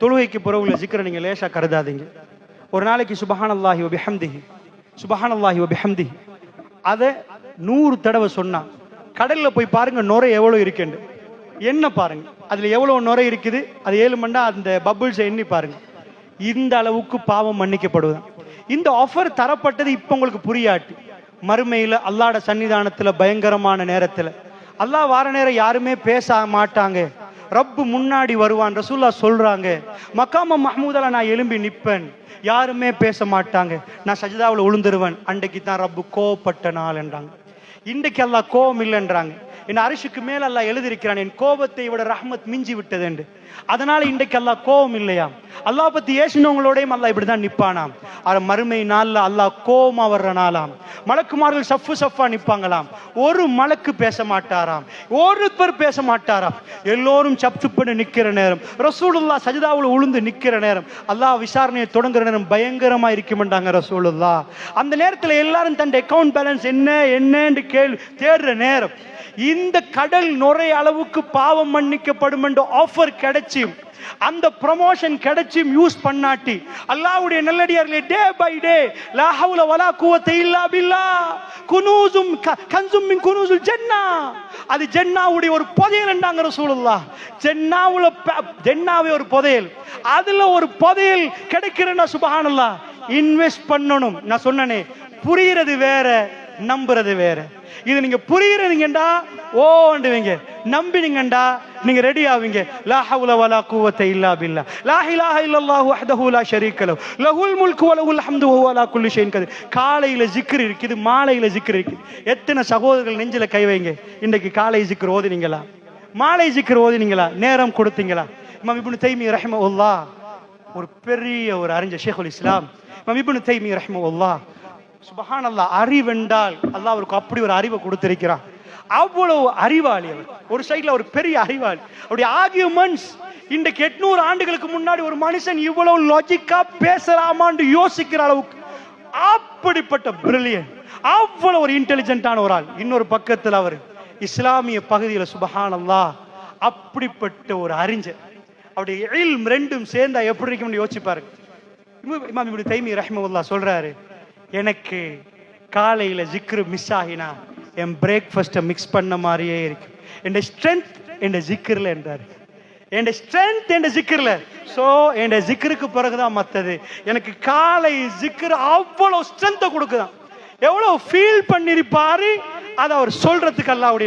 தொழுகைக்கு பிறகு உள்ள ஜிக்கரை நீங்கள் லேசாக கருதாதீங்க. ஒரு நாளைக்கு சுபஹானல்லாஹி வ பிஹம்திஹி சுபஹானல்லாஹி ஓ பிஹம்திஹி. அதை நூறு தடவை சொன்னால் கடலில் போய் பாருங்கள் நுரை எவ்வளோ இருக்குண்டு என்ன பாருங்கள் அதில் எவ்வளோ நுரை இருக்குது அது ஏழு மண்டா அந்த பபுள்ஸை எண்ணி பாருங்கள் இந்த அளவுக்கு பாவம் மன்னிக்கப்படுவதுதான் இந்த ஆஃபர் தரப்பட்டது இப்போ உங்களுக்கு புரியாட்டு. மறுமையில் அல்லாட சன்னிதானத்தில் பயங்கரமான நேரத்தில். அல்லா வார நேரம் யாருமே பேச மாட்டாங்க. ரப்பு முன்னாடி வருவான் ரசூல்லா சொல்றாங்க. மக்காம மஹமூதால நான் எழும்பி நிப்பேன். யாருமே பேச மாட்டாங்க. நான் சஜிதாவில் உளுந்துருவேன். அன்றைக்கு தான் ரப்பு கோவப்பட்ட நாள் என்றாங்க. இன்றைக்கு எல்லாம் கோவம் இல்லைன்றாங்க. என் அரிசுக்கு மேல் அல்லாஹ் எழுதியிருக்கிறான் என் கோபத்தை விட ரஹ்மத் மிஞ்சி விட்டது என்று. அதனால இன்றைக்கு அல்லாஹ் கோபம் இல்லையா? அல்லாஹ் பத்தி ஏசினவங்களோடையும் அல்லாஹ் இப்படிதான் நிப்பானாம். ஆனா மறுமை நாள்ல அல்லாஹ் கோபமா வர்ற நாளாம். மலக்குமார்கள் சஃப்பு சஃபா நிப்பாங்களாம். ஒரு மலக்கு பேச மாட்டாராம். ஒருத்தர் பேச மாட்டாராம். எல்லோரும் சப்சுப்பன்னு நிக்கிற நேரம். ரசூலுல்லா சஜிதாவில் உளுந்து நிக்கிற நேரம். அல்லாஹ் விசாரணையை தொடங்குற நேரம் பயங்கரமா இருக்குமெண்டாங்க ரசூலுல்லா அந்த நேரத்துல எல்லாரும் தன் அக்கவுண்ட் பேலன்ஸ் என்ன என்னன்னு கேள்வி தேடுற நேரம். இந்த கடல் நுரை அளவுக்கு பாவம் மன்னிக்கப்படும் என்ற ஆஃபர் கிடைச்சும் அந்த ப்ரமோஷன் கிடைச்சும் யூஸ் பண்ணாட்டி அல்லாவுடைய நல்லடியார்களே டே பை டே லா ஹவுல வலா குவத்த இல்லா பில்லா குனூசும் க- கன்சும் மின் குனூசுல் ஜென்னா. அது ஜென்னாவுடைய ஒரு புதையல் என்றாங்க ரசூலுல்லாஹ். ஜென்னாவுல ஜென்னாவே ஒரு புதையல். அதுல ஒரு புதையல் கிடைக்கிறேன்னா சுபஹானல்லா இன்வெஸ்ட் பண்ணணும். நான் சொன்னனே புரிகிறது வேற நம்புறது வேற. இது நீங்க புரியுறீங்கடா ஓண்டுவீங்க நம்பினீங்கடா நீங்க ரெடி ஆவீங்க. லா ஹவுல வலா குவத்த இல்லா பில்லா. லா இலாஹ இல்லல்லாஹு வஹ்தஹு லா ஷரீக்க லஹு. லஹுல் முல்கு வ லஹுல் ஹம்து வஹுவ அலா குல்லி ஷைன் கதீர். காலையில ஜிக்ர் இருக்குது மாலையில ஜிக்ர் இருக்குது. எத்தனை சகோதரர்கள் நெஞ்சில கை வைங்க. இன்னைக்கு காலை ஜிக்ர் ஓதுனீங்களா? மாலை ஜிக்ர் ஓதுனீங்களா? நேரம் கொடுத்தீங்களா? இமாம் இப்னு தைமி ரஹ்மத்துல்லாஹ் ஒரு பெரிய ஒரு அறிஞர் ஷேகுல் இஸ்லாம். இமாம் இப்னு தைமி சுபஹான் அல்லா அறிவென்றால் அல்லா அவருக்கு அப்படி ஒரு அறிவை கொடுத்திருக்கிறான். அவ்வளவு அறிவாளி அவர் ஒரு சைட்ல ஒரு பெரிய அறிவாளி. அவருடைய ஆர்கியூமெண்ட்ஸ் இன்றைக்கு எட்நூறு ஆண்டுகளுக்கு முன்னாடி ஒரு மனுஷன் இவ்வளவு லாஜிக்கா பேசலாமான்னு யோசிக்கிற அளவுக்கு அப்படிப்பட்ட பிரில்லியன் அவ்வளவு ஒரு இன்டெலிஜென்டான ஒரு ஆள். இன்னொரு பக்கத்தில் அவர் இஸ்லாமிய பகுதியில் சுபஹானல்லாஹ் அப்படிப்பட்ட ஒரு அறிஞர். அவருடைய எழில் ரெண்டும் சேர்ந்தா எப்படி இருக்கும்னு யோசிச்சு பாருங்க இமாம் இப்படி தைமி ரஹ்மவுல்லா சொல்றாரு எனக்கு காலையில் ஜிக்ரு மிஸ் ஆகினா என் பிரேக்ஃபாஸ்ட்டை மிக்ஸ் பண்ண மாதிரியே இருக்கு. என் ஸ்ட்ரென்த் என் ஜிக்ரில் என்றார். என் ஸ்ட்ரென்த் என் ஜிக்ரில் ஸோ என் ஜிக்ருக்கு பிறகுதான் மற்றது. எனக்கு காலை ஜிக்கர் அவ்வளோ ஸ்ட்ரென்த்தை கொடுக்குதான். எவ்வளோ ஃபீல் பண்ணியிருப்பாரு அதை அவர் சொல்றதுக்கு அப்படின்னு